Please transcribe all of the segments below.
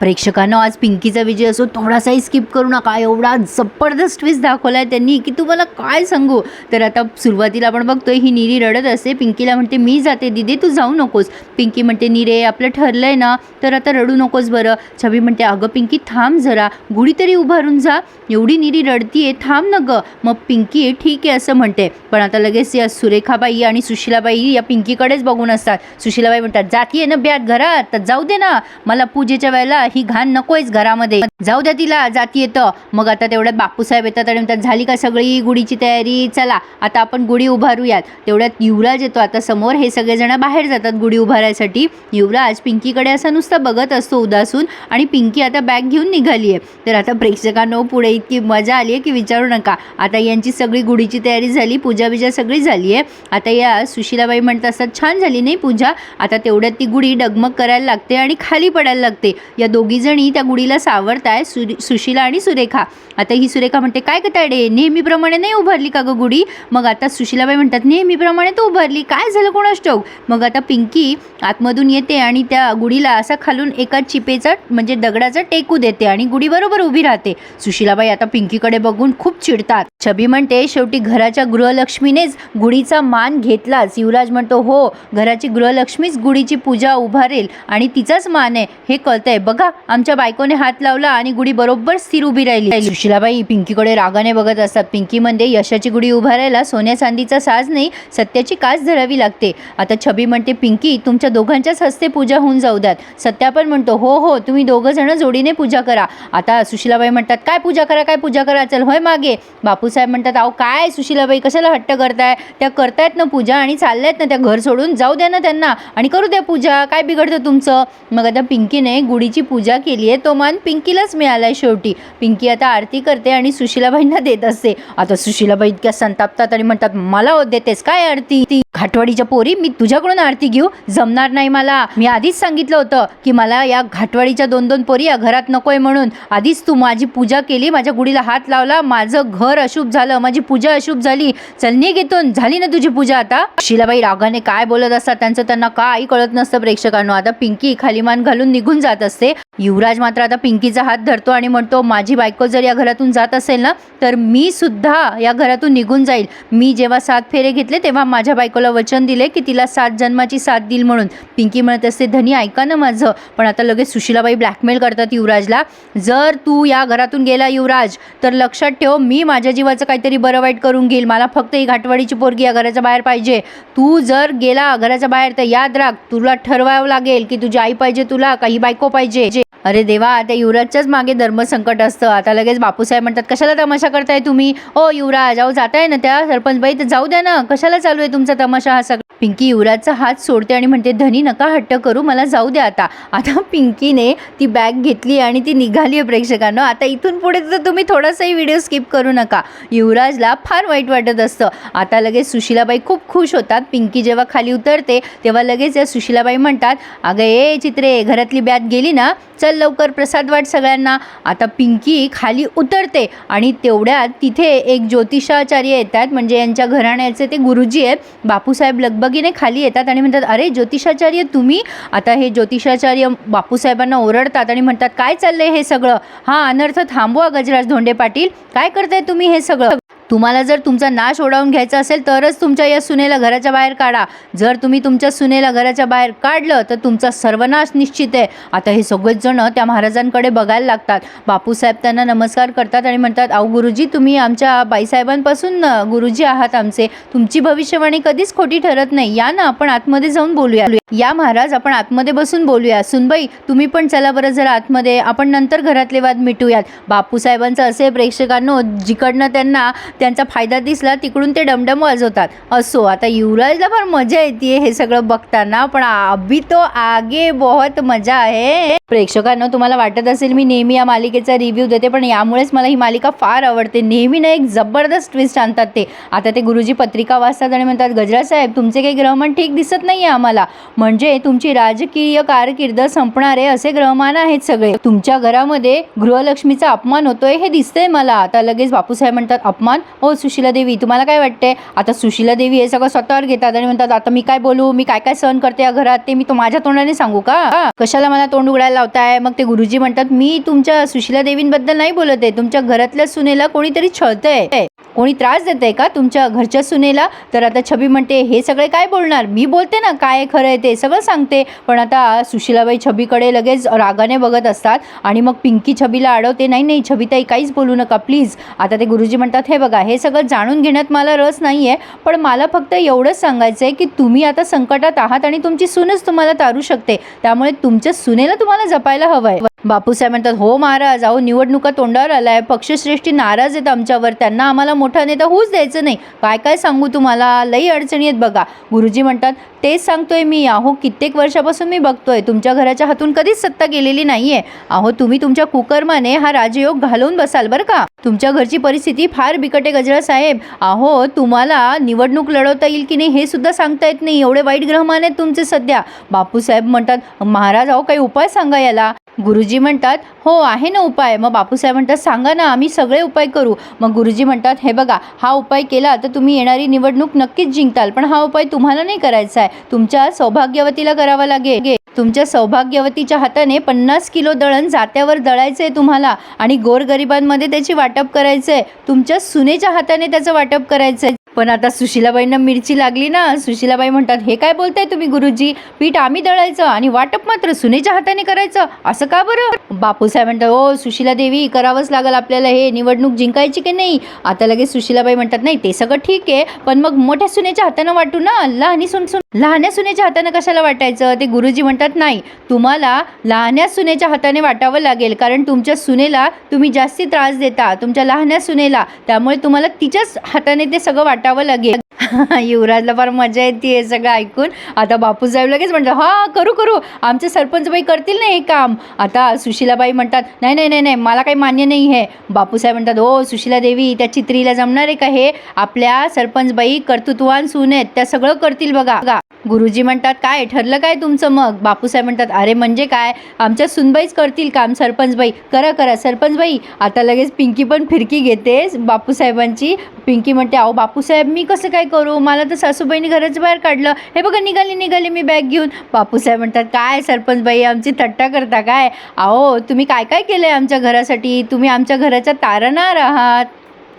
प्रेक्षकांना आज पिंकीचा विजय असो थोडासाही स्किप करू नका. एवढा जबरदस्त ट्विस्ट दाखवला आहे त्यांनी की तुम्हाला काय सांगू? तर आता सुरुवातीला आपण बघतोय ही निरी रडत असते. पिंकीला म्हणते मी जाते दिदी तू जाऊ नकोस. पिंकी म्हणते निरे आपलं ठरलं आहे ना तर आता रडू नकोस बरं. छबी म्हणते अगं पिंकी थांब जरा. गुढी तरी उभारून जा. एवढी निरी रडतीये थांब न गं. मग पिंकी ठीक आहे असं म्हणते. पण आता लगेच या सुरेखाबाई आणि सुशिलाबाई या पिंकीकडेच बघून असतात. सुशिलाबाई म्हणतात जातीये ना ब्यात घरात तर जाऊ दे ना. मला पूजेच्या वेळेला ही घाण नकोयच घरामध्ये. जाऊ द्या तिला जाती येतं. मग आता तेवढ्यात बापूसाहेब येतात आणि म्हणतात झाली का सगळी गुढीची तयारी? चला आता आपण गुढी उभारूयात. तेवढ्यात युवराज येतो. आता समोर हे सगळेजण बाहेर जातात गुढी उभारायसाठी. युवराज पिंकीकडे असा नुसता बघत असतो उदासून आणि पिंकी आता बॅग घेऊन निघाली आहे तर आता प्रेक्षकांनो पुढे इतकी मजा आली आहे की विचारू नका. आता यांची सगळी गुढीची तयारी झाली पूजा बिजा सगळी झाली आहे आता या सुशिलाबाई म्हणत असतात छान झाली नाही पूजा? आता तेवढ्यात ती गुढी डगमग करायला लागते आणि खाली पडायला लागते. या दोन दोघीजणी त्या गुढीला सावरताय सु सुशिला आणि सुरेखा. आता ही सुरेखा म्हणते काय कताडे नेहमीप्रमाणे नाही उभारली का गं गुढी? मग आता सुशिलाबाई म्हणतात नेहमीप्रमाणे तर उभारली. काय झालं कोणास ठाऊक? मग आता पिंकी आतमधून येते आणि त्या गुढीला असा खालून एका चिपेचा म्हणजे दगडाचा टेकू देते आणि गुढी बरोबर उभी राहते. सुशिलाबाई आता पिंकीकडे बघून खूप चिडतात. छबी म्हणते शेवटी घराच्या गृहलक्ष्मीनेच गुढीचा मान घेतलाच युवराज म्हणतो हो घराची गृहलक्ष्मीच गुढीची पूजा उभारेल आणि तिचाच मान आहे. हे कळतंय. बघा आमच्या बायकोने हात लावला आणि गुढी बरोबर स्थिर उभी राहिली. सुशिलाबाई पिंकीकडे रागाने बघत असतात. पिंकी म्हणते यशाची गुढी उभारायला सोन्या चांदीचा साज नाही सत्याची कास धरावी लागते. आता छबी म्हणते पिंकी तुमच्या दोघांच्याच हस्ते पूजा होऊन जाऊ द्यात. सत्या पण म्हणतो हो हो तुम्ही दोघं जण जोडीने पूजा करा. आता सुशिलाबाई म्हणतात काय पूजा करा काय पूजा करा चल होय मागे. बापूसाहेब म्हणतात अहो काय सुशिलाबाई कशाला हट्ट करताय? त्या करतायत ना पूजा आणि चालल्यात ना त्या घर सोडून जाऊ द्या ना त्यांना आणि करू द्या पूजा काय बिघडतं तुमचं? मग आता पिंकीने गुढीची पूजा केली आहे तो मान पिंकीलाच मिळालाय शेवटी. पिंकी आता आरती करते आणि सुशिलाबाईंना देत असते. आता सुशिलाबाई इतक्या संतापतात आणि म्हणतात मला हो देतेस काय आरती? ती घाटवाडीच्या पोरी मी तुझ्याकडून आरती घेऊ? जमणार नाही मला. मी आधीच सांगितलं होतं की मला या घाटवाडीच्या दोन दोन पोरी या घरात नकोय म्हणून. आधीच तू माझी पूजा केली माझ्या गुढीला हात लावला माझं घर अशुभ झालं माझी पूजा अशुभ झाली. चल घेतून झाली ना तुझी पूजा आता? शिलाबाई रागाने काय बोलत असतात त्यांचं त्यांना काही कळत नसतं प्रेक्षकांना. आता पिंकी खाली मान घालून निघून जात असते. युवराज मात्र आता पिंकीचा हात धरतो आणि म्हणतो माझी बायको जर या घरातून जात असेल ना तर मी सुद्धा या घरातून निघून जाईल. मी जेव्हा सात फेरे घेतले तेव्हा माझ्या बायकोला वचन दिले की तिला सात जन्माची साथ देईल म्हणून. पिंकी म्हणत असते धनी ऐका ना माझं. पण आता लगेच सुशीलाबाई ब्लॅकमेल करतात युवराजला. जर तू या घरातून गेला युवराज तर लक्षात ठेव मी माझ्या जीवाचं काहीतरी बरं वाईट करून घेईल. मला फक्त ही घाटवाडीची पोरगी या घराच्या बाहेर पाहिजे. तू जर गेला घराच्या बाहेर तर याद राख तुला ठरवावं लागेल की तुझी आई पाहिजे तुला काही बायको पाहिजे. अरे देवा त्या युवराजच्याच मागे धर्मसंकट असतं. आता लगेच बापूसाहेब म्हणतात कशाला तमाशा करताय तुम्ही? ओ युवराज अहो जाताय ना त्या सरपंचबाई तर जाऊ द्या ना. कशाला चालू आहे तुमचा तमाशा हा सगळा? पिंकी युवराजचा हात सोडते आणि म्हणते धनी नका हट्ट करू मला जाऊ द्या आता. आता पिंकीने ती बॅग घेतली आणि ती निघाली आहे प्रेक्षकांना. आता इथून पुढे तर तुम्ही थोडासाही व्हिडिओ स्किप करू नका. युवराजला फार वाईट वाटत असतं. आता लगेच सुशिलाबाई खूप खुश होतात. पिंकी जेव्हा खाली उतरते तेव्हा लगेच या सुशिलाबाई म्हणतात अगं ए चित्रे घरातली बॅग गेली ना? चल लवकर प्रसाद वाट सगळ्यांना. आता पिंकी खाली उतरते आणि तेवढ्यात तिथे एक ज्योतिषाचार्य येतात. म्हणजे यांच्या घराण्याचे ते गुरुजी आहेत. बापूसाहेब लगबगीने खाली येतात आणि म्हणतात अरे ज्योतिषाचार्य तुम्ही? आता हे ज्योतिषाचार्य बापूसाहेबांना ओरडतात आणि म्हणतात काय चाललंय हे सगळं? हा अनर्थ थांबवा गजराज धोंडे पाटील. काय करताय तुम्ही हे सगळं? तुम्हाला जर तुमचा नाश ओढावून घ्यायचा असेल तरच तुमच्या या सुनेला घराच्या बाहेर काढा. जर तुम्ही तुमच्या सुनेला घराच्या बाहेर काढलं तर तुमचा सर्वनाश निश्चित आहे. आता हे सगळेच जण त्या महाराजांकडे बघायला लागतात. बापूसाहेब त्यांना नमस्कार करतात आणि म्हणतात अहो गुरुजी तुम्ही आमच्या बाईसाहेबांपासून गुरुजी आहात आमचे. तुमची भविष्यवाणी कधीच खोटी ठरत नाही. या ना आपण आतमध्ये जाऊन बोलूया. या महाराज आपण आतमध्ये बसून बोलूया. सुनबाई तुम्ही पण चला बरं जरा आतमध्ये. आपण नंतर घरातले वाद मिटूयात. बापूसाहेबांचं असे प्रेक्षकांनो जिकडनं त्यांना त्यांचा फायदा दिसला तिकडून ते डमडम वाजवतात. असो आता युवराजला फार मजा येते हे सगळं बघताना पण अभी तो आगे बहुत मजा आहे. प्रेक्षकांना तुम्हाला वाटत असेल मी नेहमी या मालिकेचा रिव्ह्यू देते पण यामुळेच मला ही मालिका फार आवडते. नेहमी ना एक जबरदस्त ट्विस्ट आणतात ते. आता ते गुरुजी पत्रिका वाचतात आणि म्हणतात गजरा साहेब तुमचे काही ग्रहमान ठीक दिसत नाही आहे आम्हाला. म्हणजे तुमची राजकीय कारकीर्द संपणारे असे ग्रहमान आहेत सगळे. तुमच्या घरामध्ये गृहलक्ष्मीचा अपमान होतोय हे दिसतंय मला. आता लगेच बापूसाहेब म्हणतात अपमान? हो सुशीला देवी तुम्हाला काय वाटते आता सुशीला देवी हे सगळं स्वतःवर घेतात आणि म्हणतात आता मी काय बोलू? मी काय काय सहन करते या घरात? ते मी तो माझ्या तोंडाने सांगू का? कशाला मला तोंड उघडायला लावताय? मग ते गुरुजी म्हणतात मी तुमच्या सुशीला देवींबद्दल नाही बोलत आहे. तुमच्या घरातल्या सुनेला कोणीतरी छळतंय. कोणी त्रास देत आहे का तुमच्या घरच्या सुनेला? तर आता छबी म्हणते हे सगळे काय बोलणार? मी बोलते ना काय खरं आहे ते सगळं सांगते. पण आता सुशीलाबाई छबीकडे लगेच रागाने बघत असतात आणि मग पिंकी छबीला अडवते नाही नाही छबीताई काहीच बोलू नका प्लीज. आता ते गुरुजी म्हणतात हे बघा हे सगळं जाणून घेण्यात मला रस नाही आहे पण मला फक्त एवढंच सांगायचं आहे की तुम्ही आता संकटात आहात आणि तुमची सूनच तुम्हाला तारू शकते. त्यामुळे तुमच्या सुनेला तुम्हाला जपायला हवं आहे बापूसाहेब म्हणतात हो महाराज अहो निवडणुका तोंडावर आलाय पक्षश्रेष्ठी नाराज आहेत आमच्यावर. त्यांना आम्हाला मोठा नेता होऊच द्यायचं नाही. काय काय सांगू तुम्हाला? लई अडचणी आहेत बघा. गुरुजी म्हणतात तेच सांगतोय मी अहो कित्येक वर्षापासून मी बघतोय. तुमच्या घराच्या हातून कधीच सत्ता गेलेली नाहीये. अहो तुम्ही तुमच्या कुकर्माने हा राजयोग घालवून बसाल बरं का? तुमच्या घरची परिस्थिती फार बिकटे गजरा साहेब. अहो तुम्हाला निवडणूक लढवता येईल की नाही हे सुद्धा सांगता येत नाही. एवढे वाईट ग्रहमान आहेत तुमचे सध्या. बापूसाहेब म्हणतात महाराज अहो काही उपाय सांगा याला. गुरुजी म्हणतात हो आहे ना उपाय. मग बापूसाहेब म्हणतात सांगा ना आम्ही सगळे उपाय करू. मग गुरुजी म्हणतात हे बघा हा उपाय केला तर तुम्ही येणारी निवडणूक नक्कीच जिंकताल पण हा उपाय तुम्हाला नाही करायचा आहे. तुमच्या सौभाग्यवतीला करावा लागेल. तुमच्या सौभाग्यवतीच्या हाताने पन्नास किलो दळण जात्यावर दळायचं आहे तुम्हाला आणि गोरगरिबांमध्ये त्याची वाटप करायचं आहे तुमच्या सुनेच्या हाताने त्याचं वाटप करायचं आहे पण आता सुशिलाबाईंना मिरची लागली ना सुशिलाबाई म्हणतात हे काय बोलताय तुम्ही गुरुजी? पीठ आम्ही दळायचं आणि वाटप मात्र सुनेच्या हाताने करायचं. असं का बरं? बापूसाहेब म्हणतात ओ सुशिला देवी करावंच लागेल आपल्याला हे. निवडणूक जिंकायची की नाही? आता लगेच सुशिलाबाई म्हणतात नाही ते सगळं ठीक आहे पण मग मोठ्या सुनेच्या हातानं वाटू ना? लहानी सुन सुन लहान्या सुनेच्या हातानं कशाला वाटायचं? ते गुरुजी म्हणतात नाही तुम्हाला लहान्या सुनेच्या हाताने वाटावं लागेल कारण तुमच्या सुनेला तुम्ही जास्ती त्रास देता तुमच्या लहान्या सुनेला. त्यामुळे तुम्हाला तिच्याच हाताने ते सगळं वाटावं लागेल युवराजला फार मजा येते हे सगळं ऐकून. आता बापूसाहेब लगेच म्हणतात हा करू करू. आमचे सरपंचबाई करतील ना हे काम. आता सुशिलाबाई म्हणतात नाही नाही नाही नाही मला काही मान्य नाही आहे बापूसाहेब म्हणतात हो सुशिला देवी त्या चित्रीला जमणार आहे का हे? आपल्या सरपंचबाई कर्तृत्वान सून आहेत. त्या सगळं करतील बघा. गुरुजी म्हणतात काय ठरलं काय तुमचं मग? बापूसाहेब म्हणतात अरे म्हणजे काय? आमच्या सुनबाईच करतील काम सरपंचबाई. करा करा सरपंचबाई. आता लगेच पिंकी पण फिरकी घेते बापूसाहेबांची पिंकी म्हणते अहो बापूसाहेब मी कसं काय करू? मला तर सासूबाईने घराच्या बाहेर काढलं. हे बघा निघाली निघाली मी बॅग घेऊन. बापूसाहेब म्हणतात काय सरपंचबाई आमची थट्टा करता काय? अहो तुम्ही काय काय केलं आहे आमच्या घरासाठी? तुम्ही आमच्या घराच्या तारणार आहात.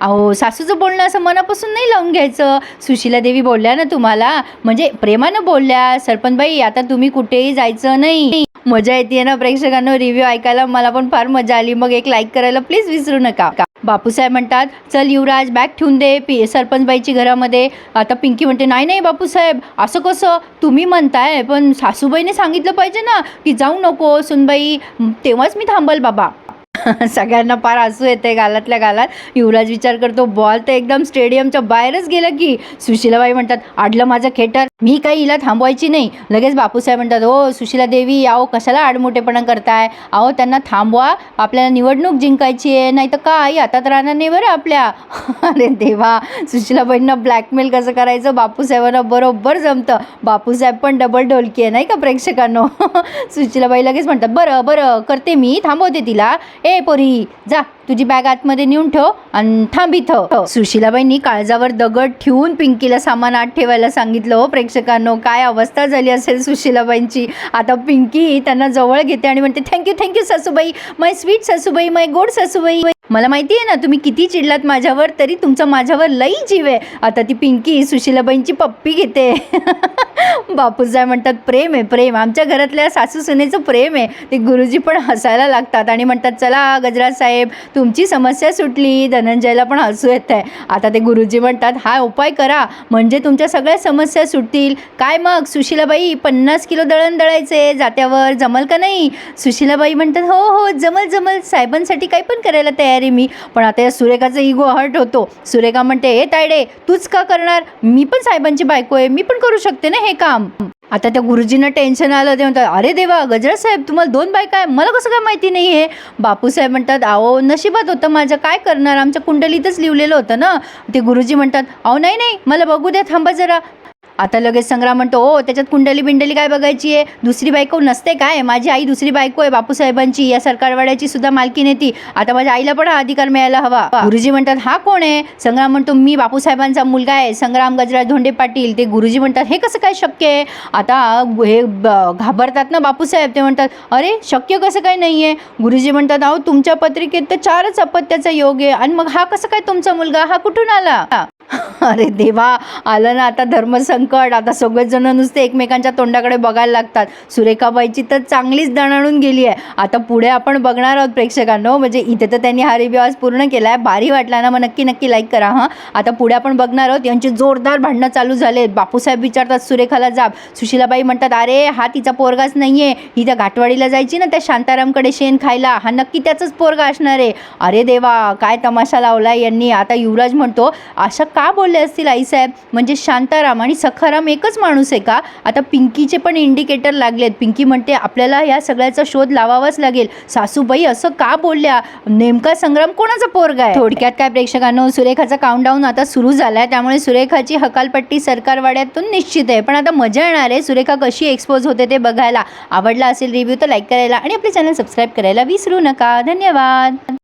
अहो सासूचं बोलणं असं मनापासून नाही लावून घ्यायचं. सुशीला देवी बोलल्या ना तुम्हाला? म्हणजे प्रेमानं बोलल्या. सरपंचबाई आता तुम्ही कुठेही जायचं नाही. मजा येते ना प्रेक्षकांना रिव्ह्यू ऐकायला. मला पण फार मजा आली. मग एक लाईक करायला प्लीज विसरू नका. बापूसाहेब म्हणतात चल युवराज बॅग ठेवून दे. पी सरपंचबाईची घरामध्ये. आता पिंकी म्हणते नाही नाही बापूसाहेब असं कसं? तुम्ही म्हणताय पण सासूबाईने सांगितलं पाहिजे ना की जाऊ नको. सुनबाई तेव्हाच मी थांबल बाबा. सगळ्यांना फार हसू येते गालातल्या गालात. युवराज विचार करतो बॉल तर एकदम स्टेडियमच्या बाहेरच गेलं की. सुशीलाबाई म्हणतात आडलं माझं खेटर. मी काही हिला थांबवायची नाही. लगेच बापूसाहेब म्हणतात हो सुशीला देवी आहो कशाला आडमोठेपणा करताय? अहो त्यांना थांबवा. आपल्याला निवडणूक जिंकायची आहे नाही तर काय? हातात राहणार नाही बरं आपल्या. अरे देवा. सुशीलाबाईंना ब्लॅकमेल कसं करायचं? बापूसाहेबांना बरोबर जमतं. बापूसाहेब पण डबल ढोलकी आहे नाही का प्रेक्षकांनो? सुशीलाबाई लगेच म्हणतात बरं बरं करते मी. थांबवते तिला. ए पोरी जा तुझी बॅग आतमध्ये नेऊन ठेव आणि थांब इथं. सुशिलाबाईंनी काळजावर दगड ठेवून पिंकीला सामान आत ठेवायला सांगितलं हो प्रेक्षकांनो काय अवस्था झाली असेल सुशिलाबाईंची? आता पिंकी त्यांना जवळ घेते आणि म्हणते थँक्यू थँक्यू सासूबाई. माय स्वीट सासूबाई माय गोड सासूबाई. मला माहिती आहे ना तुम्ही किती चिडलात माझ्यावर तरी तुमचा माझ्यावर लई जीव आहे. आता ती पिंकी सुशिलाबाईंची पप्पी घेते. बापूसाहेब म्हणतात प्रेम आहे प्रेम. आमच्या घरातल्या सासू सुनेचं प्रेम आहे. ते गुरुजी पण हसायला लागतात आणि म्हणतात चला गजराज साहेब तुमची समस्या सुटली धनंजयला पण हसू येत आहे. आता ते गुरुजी म्हणतात हा उपाय करा म्हणजे तुमच्या सगळ्या समस्या सुटतील. काय मग? सुशिलाबाई पन्नास किलो दळण दळायचे जात्यावर जमल का नाही? सुशिलाबाई म्हणतात हो हो जमल जमल साहेबांसाठी काही पण करायला तयार आहे मी. पण आता या सुरेखाचा इगो हर्ट होतो. सुरेखा म्हणते ए तायडे तूच का करणार? मी पण साहेबांची बायको आहे मी पण करू शकते ना हे काम? आता त्या गुरुजींना टेन्शन आलं ते म्हणतात अरे देवा गजरा साहेब तुम्हाला दोन बायका आहे मला कसं काय माहिती नाही आहे बापूसाहेब म्हणतात अहो नशिबात होतं माझं काय करणार? आमच्या कुंडलीतच लिहिलेलं होतं ना. ते गुरुजी म्हणतात अहो नाही नाही मला बघू द्या थांबा जरा. आता लगेच संग्राम म्हणतो ओ त्याच्यात कुंडली बिंडली काय बघायची आहे? दुसरी बायको नसते काय? माझी आई दुसरी बायको आहे बापूसाहेबांची या सरकारवाड्याची सुद्धा मालकी नेती. आता माझ्या आईला पण हा अधिकार मिळायला हवा. गुरुजी म्हणतात हा कोण आहे? संग्राम म्हणतो मी बापूसाहेबांचा मुलगा आहे. संग्राम गजराज धोंडे पाटील. ते गुरुजी म्हणतात हे कसं काय शक्य आहे? आता हे घाबरतात ना बापूसाहेब. ते म्हणतात अरे शक्य कसं काय नाही आहे गुरुजी म्हणतात अहो तुमच्या पत्रिकेत तर चारच अपत्याचा योग आहे. आणि मग हा कसं काय तुमचा मुलगा? हा कुठून आला? अरे देवा आलं ना आता धर्मसंकट. आता सगळेजण नुसते एकमेकांच्या तोंडाकडे बघायला लागतात. सुरेखाबाईची तर चांगलीच दणाणून गेली आहे. आता पुढे आपण बघणार आहोत प्रेक्षकांनो. म्हणजे इथे तर त्यांनी हा रिव्ह्यू आज पूर्ण केला आहे भारी वाटला ना मग नक्की नक्की लाईक करा हां. आता पुढे आपण बघणार आहोत. यांची जोरदार भांडणं चालू झाले बापूसाहेब विचारतात सुरेखाला जाब. सुशीलाबाई म्हणतात अरे हा तिचा पोरगाच नाही आहे ही त्या घाटवाडीला जायची ना त्या शांतारामकडे शेण खायला. हा नक्की त्याचंच पोरगा असणार आहे. अरे देवा काय तमाशा लावला यांनी. आता युवराज म्हणतो अशा का बोलले असतील आईसाहेब म्हणजे शांताराम आणि सखाराम एकच माणूस आहे का? आता पिंकीचे पण इंडिकेटर लागलेत. पिंकी म्हणते आपल्याला या सगळ्याचा शोध लावावाच लागेल. सासूबाई असं का बोलल्या? नेमका संग्राम कोणाचा पोरगा आहे? थोडक्यात काय प्रेक्षकांनो सुरेखाचा काउंटडाऊन आता सुरू झालाय. त्यामुळे सुरेखाची हकालपट्टी सरकारवाड्यातून निश्चित आहे. पण आता मजा येणार आहे. सुरेखा कशी एक्सपोज होते ते बघायला. आवडला असेल रिव्ह्यू तर लाईक करायला आणि आपले चॅनल सबस्क्राईब करायला विसरू नका. धन्यवाद.